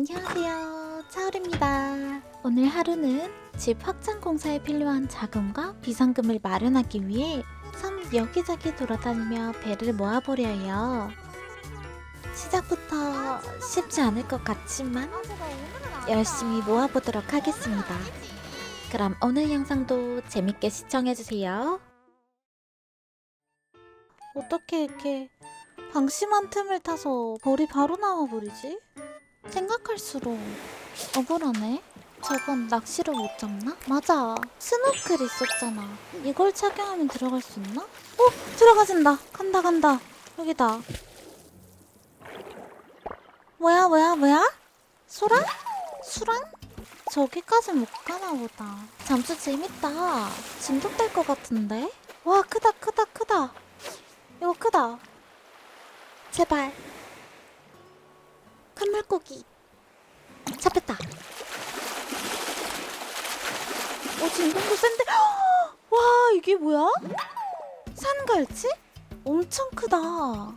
안녕하세요. 차울입니다. 오늘 하루는 집 확장 공사에 필요한 자금과 비상금을 마련하기 위해 섬 여기저기 돌아다니며 배를 모아보려 해요. 시작부터 쉽지 않을 것 같지만 열심히 모아보도록 하겠습니다. 그럼 오늘 영상도 재밌게 시청해주세요. 어떻게 이렇게 방심한 틈을 타서 벌이 바로 나와버리지? 생각할수록 억울하네. 저번 낚시를 못 잡나? 맞아. 스노클 있었잖아. 이걸 착용하면 들어갈 수 있나? 어? 들어가진다. 간다 간다. 여기다. 뭐야 뭐야 뭐야? 소랑? 수랑? 저기까지 못 가나 보다. 잠수 재밌다. 중독될 것 같은데? 와 크다 크다 크다. 이거 크다. 제발. 큰 물고기. 잡혔다. 어, 진동도 센데. 와, 이게 뭐야? 산갈치? 엄청 크다.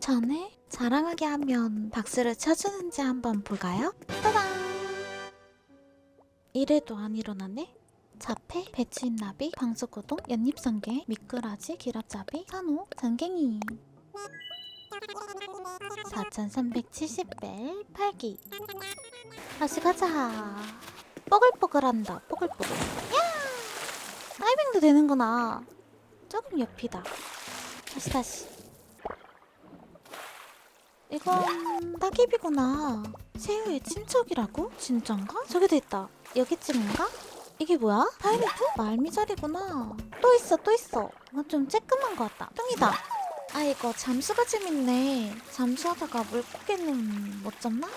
전에 자랑하게 하면 박수를 쳐주는지 한번 볼까요? 따단! 이래도 안 일어나네? 자폐, 배추잎나비, 방수고동, 연잎성게, 미꾸라지, 기랍잡이, 산호, 장갱이 4370벨, 팔기. 다시 가자. 뽀글뽀글한다 뽀글뽀글. 야! 다이빙도 되는구나. 조금 옆이다. 다시 다시. 이건 따개비구나. 새우의 친척이라고? 진짠가? 저기도 있다. 여기쯤인가? 이게 뭐야? 파인애플? 말미잘이구나. 또 있어 또 있어. 이건 좀 쬐끔한 것 같다. 뚱이다 아 이거 잠수가 재밌네 잠수하다가 물고기는 못 잡나?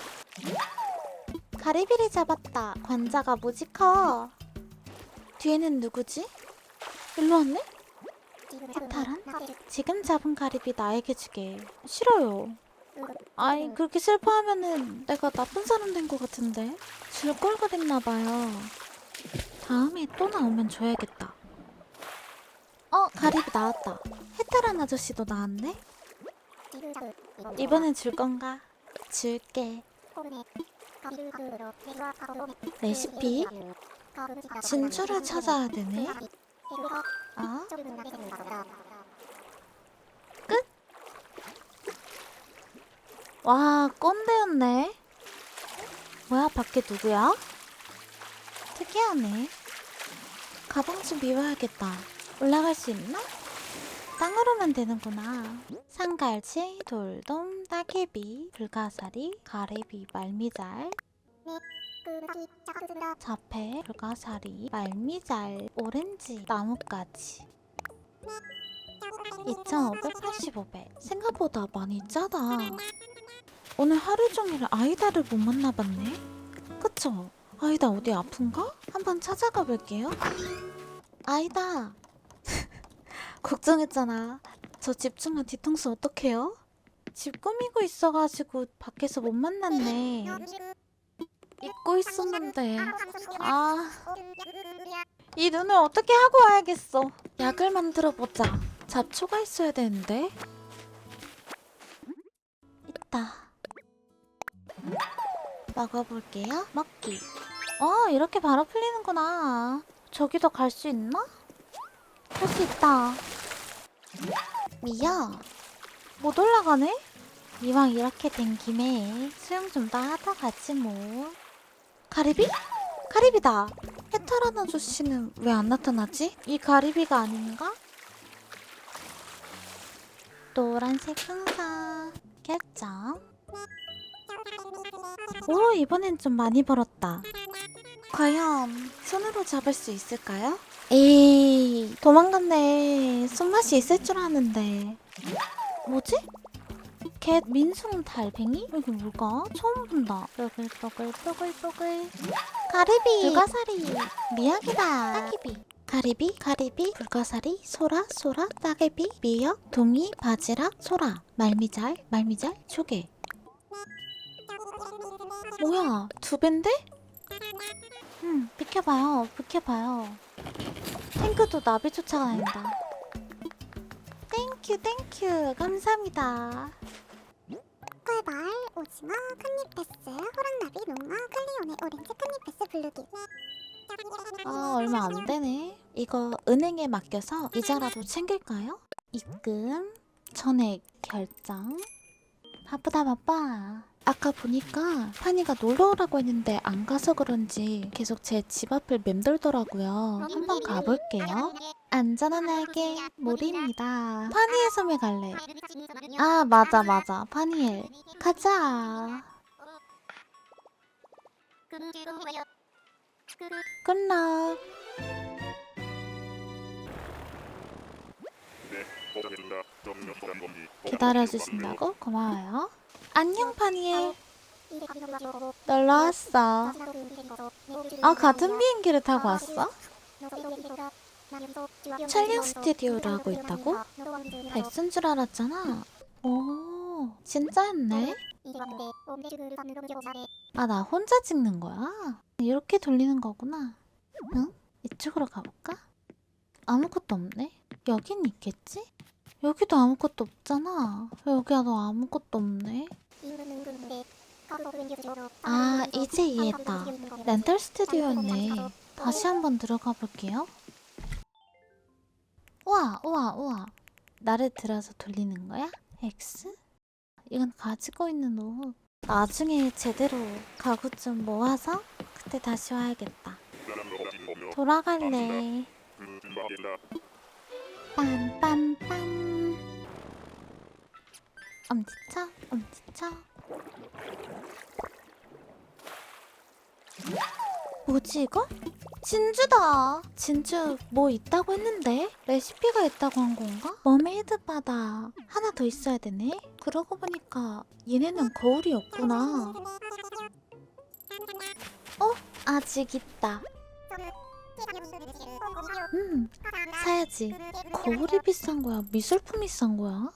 가리비를 잡았다 관자가 무지 커 뒤에는 누구지? 일로 왔네? 해탈한? 지금 잡은 가리비 나에게 주게 싫어요 아이 그렇게 슬퍼하면은 내가 나쁜 사람 된 것 같은데 줄 걸 그랬나봐요 다음에 또 나오면 줘야겠다 어 가리비 나왔다 해탈한 아저씨도 나왔네 이번엔 줄 건가? 줄게 레시피? 진주를 찾아야 되네 아? 끝? 와 꼰대였네 뭐야 밖에 누구야? 특이하네 가방 좀 비워야겠다 올라갈 수 있나? 땅으로만 되는구나. 산갈치, 돌돔, 따개비, 불가사리, 가래비, 말미잘. 자패, 불가사리, 말미잘, 오렌지, 나뭇가지. 2585배. 생각보다 많이 짜다. 오늘 하루 종일 아이다를 못 만나봤네. 그쵸? 아이다 어디 아픈가? 한번 찾아가 볼게요. 아이다 걱정했잖아 저 집중한 뒤통수 어떡해요? 집 꾸미고 있어가지고 밖에서 못 만났네 잊고 있었는데 아... 이 눈을 어떻게 하고 와야겠어. 약을 만들어 보자. 잡초가 있어야 되는데. 있다. 먹어볼게요. 먹기. 어, 이렇게 바로 풀리는구나. 저기도 갈 수 있나? 할 수 있다. 미야. 못 올라가네? 이왕 이렇게 된 김에 수영 좀 더 하다 가지 뭐. 가리비? 가리비다. 해탈한 아저씨는 왜 안 나타나지? 이 가리비가 아닌가? 노란색 풍선 결정. 오 이번엔 좀 많이 벌었다. 과연 손으로 잡을 수 있을까요? 에이 도망갔네. 손맛이 있을 줄 아는데. 뭐지? 개 민숭 달팽이? 이게 뭘까? 처음 본다. 뽀글뽀글 뽀글뽀글. 가리비, 불가사리, 미역이다. 따기비. 가리비, 가리비, 불가사리, 소라, 소라, 따개비, 미역, 동이, 바지락, 소라, 말미잘, 말미잘, 조개. 뭐야, 두 밴데? 음, 비켜봐요, 비켜봐요. 탱크도 나비 쫓아다닌다. 땡큐, 땡큐, 감사합니다. 꿀벌, 오징어, 큰잎 베스, 호랑나비, 아 얼마 안 되네. 이거 은행에 맡겨서 이자라도 챙길까요? 입금, 전액 결정. 바쁘다 바빠. 아까 보니까 파니가 놀러 오라고 했는데 안 가서 그런지 계속 제 집 앞을 맴돌더라고요. 한번 가볼게요. 안전한 날개 모리입니다. 파니의 섬에 갈래. 아 맞아 맞아 파니엘. 가자. 굿락. 기다려주신다고? 고마워요. 안녕 파니엘. 놀러 왔어. 아 같은 비행기를 타고 왔어? 촬영 스튜디오를 하고 있다고? 백순 줄 알았잖아. 오 진짜였네. 아 나 혼자 찍는 거야? 이렇게 돌리는 거구나. 응? 이쪽으로 가볼까? 아무것도 없네. 여긴 있겠지? 여기도 아무것도 없잖아. 여기도 아무것도 없네. 아 이제 이해했다. 렌탈 스튜디오였네. 다시 한번 들어가 볼게요. 우와 우와 우와. 나를 들어서 돌리는 거야? X? 이건 가지고 있는 옷. 나중에 제대로 가구 좀 모아서 그때 다시 와야겠다. 돌아갈래. 빰빰빰. 엄지척 엄지척. 뭐지 이거? 진주다. 진주 뭐 있다고 했는데 레시피가 있다고 한 건가? 머메이드 바다 하나 더 있어야 되네. 그러고 보니까 얘네는 거울이 없구나. 어? 아직 있다. 음, 사야지. 거울이 비싼 거야? 미술품이 싼 거야?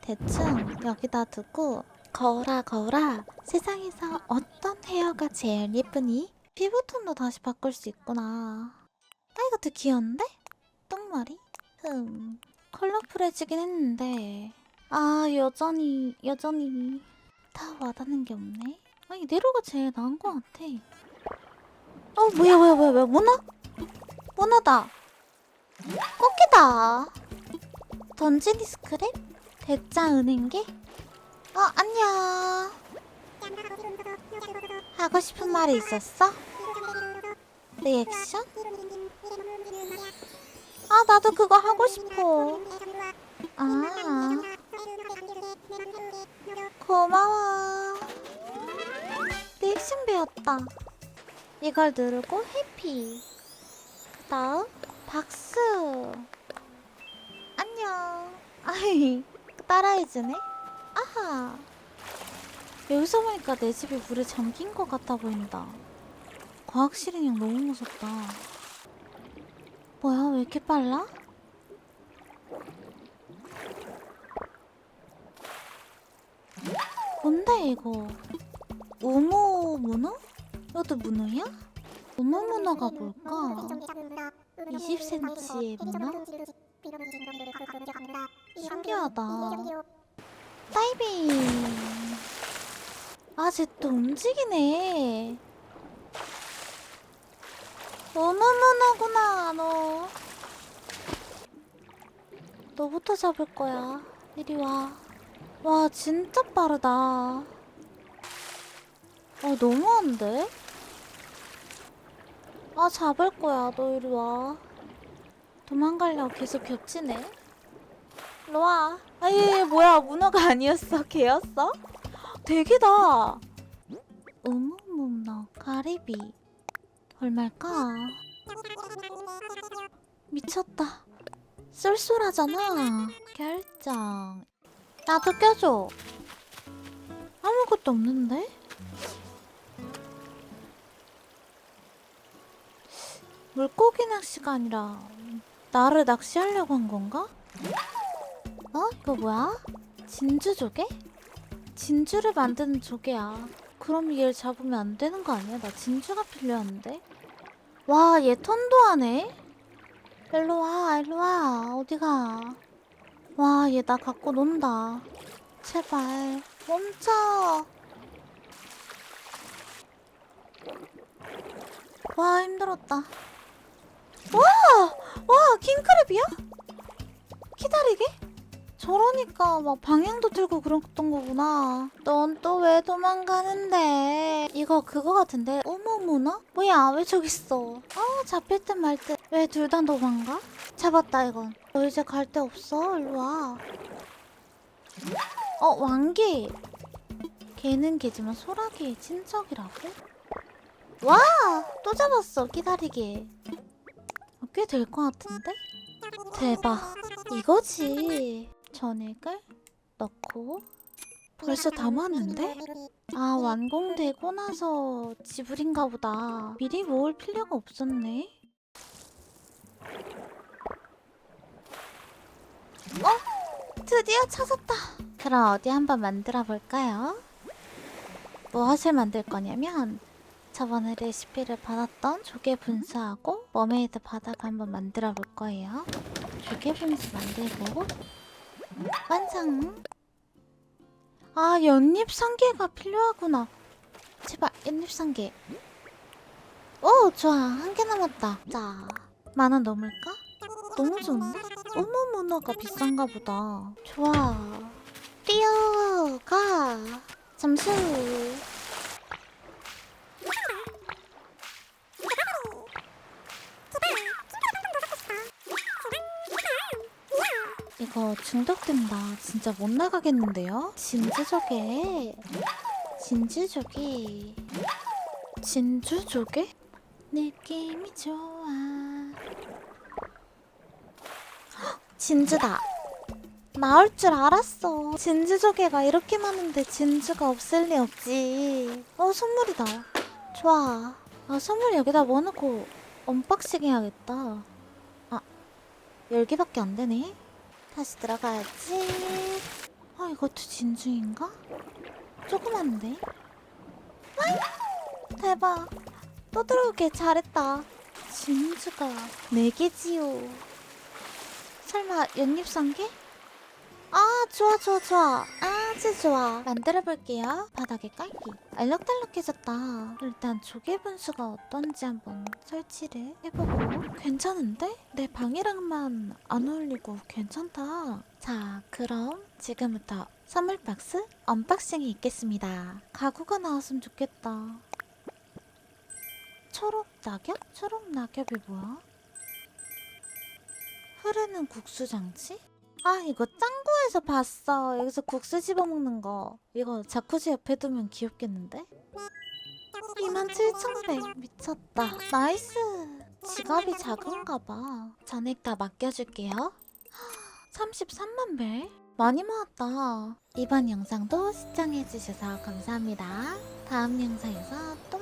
대충 여기다 두고 거울아 거울아 세상에서 어떤 헤어가 제일 예쁘니? 피부톤도 다시 바꿀 수 있구나. 아 되게 귀여운데? 똥머리? 흠 컬러풀해지긴 했는데 아 여전히 여전히 다 와닿는 게 없네. 아 이대로가 제일 나은 것 같아. 어 뭐야 뭐야 뭐야 뭐야 문어? 문어다. 꽃게다. 던지니 스크랩? 대짜 은행게? 어 안녕. 하고 싶은 말이 있었어? 리액션? 아 나도 그거 하고 싶어. 아 고마워. 리액션 배웠다. 이걸 누르고 해피. 그 다음 박수. 안녕. 아이 따라해주네. 아하. 여기서 보니까 내 집이 물에 잠긴 것 같아 보인다. 과학 실행력 너무 무섭다. 뭐야 왜 이렇게 빨라? 뭔데 이거? 우모 문어? 이것도 문어야? 우모 문어가 뭘까? 20cm의 문어? 신기하다. 다이빙. 아, 쟤 또 움직이네. 어머머나구나, 너. 너부터 잡을 거야. 이리 와. 와, 진짜 빠르다. 아, 너무한데? 아, 잡을 거야. 너 이리 와. 도망가려고 계속 겹치네. 일로 와. 아예 뭐야 문어가 아니었어 개였어? 대게다. 어머머나 가리비. 얼마일까? 미쳤다. 쏠쏠하잖아. 결정. 나도 껴줘. 아무것도 없는데? 물고기 낚시가 아니라 나를 낚시하려고 한 건가? 어? 이거 뭐야? 진주 조개? 진주를 만드는 조개야. 그럼 얘를 잡으면 안 되는 거 아니야? 나 진주가 필요한데. 와, 얘 턴도 하네? 일로 와, 일로 와. 어디 가? 와, 얘 나 갖고 논다. 제발, 멈춰. 와 힘들었다. 와! 와 킹크랩이야? 기다리게? 저러니까 막 방향도 들고 그랬던 거구나. 넌 또 왜 도망가는데? 이거 그거 같은데? 어머머나? 뭐야 왜 저기 있어? 아 잡힐 듯 말 듯. 왜 둘 다 도망가? 잡았다 이건. 너 이제 갈 데 없어. 일로 와. 어 왕기. 걔는 걔지만 소라기의 친척이라고? 와! 또 잡았어 기다리게. 꽤 될 것 같은데? 대박. 이거지. 전액을 넣고 벌써 담았는데? 아 완공되고 나서 지불인가 보다. 미리 모을 필요가 없었네. 어? 드디어 찾았다. 그럼 어디 한번 만들어 볼까요? 무엇을 만들 거냐면 저번에 레시피를 받았던 조개 분수하고 머메이드 바닥 한번 만들어 볼 거예요. 조개 분수 만들고 완성. 아 연잎 상계가 필요하구나. 제발 연잎 상계. 오 좋아 한 개 남았다. 자 만 원 넘을까? 너무 좋은데? 어머 문어가 비싼가 보다. 좋아. 뛰어가. 잠수. 이거 중독된다. 진짜 못 나가겠는데요? 진주조개. 진주조개. 진주조개? 느낌이 좋아. 헉, 진주다. 나올 줄 알았어. 진주조개가 이렇게 많은데 진주가 없을 리 없지. 어, 선물이다. 좋아. 아, 선물 여기다 뭐 넣고 언박싱 해야겠다. 아, 열개밖에 안 되네. 다시 들어가야지. 아, 이것도 진주인가? 조그만데? 와! 대박. 또 들어오길 잘했다. 진주가 네 개지요. 설마 연잎상계? 아, 좋아, 좋아, 좋아. 아 주 좋아. 만들어 볼게요. 바닥에 깔기. 알록달록해졌다. 일단 조개 분수가 어떤지 한번 설치를 해보고. 괜찮은데? 내 방이랑만 안 어울리고 괜찮다. 자, 그럼 지금부터 선물 박스 언박싱이 있겠습니다. 가구가 나왔으면 좋겠다. 초록 낙엽? 초록 낙엽이 뭐야? 흐르는 국수 장치? 아 이거 짱구에서 봤어. 여기서 국수 집어먹는 거. 이거 자쿠지 옆에 두면 귀엽겠는데? 27,100 미쳤다. 나이스. 지갑이 작은가 봐. 잔액 다 맡겨줄게요. 33만 배? 많이 모았다. 이번 영상도 시청해주셔서 감사합니다. 다음 영상에서 또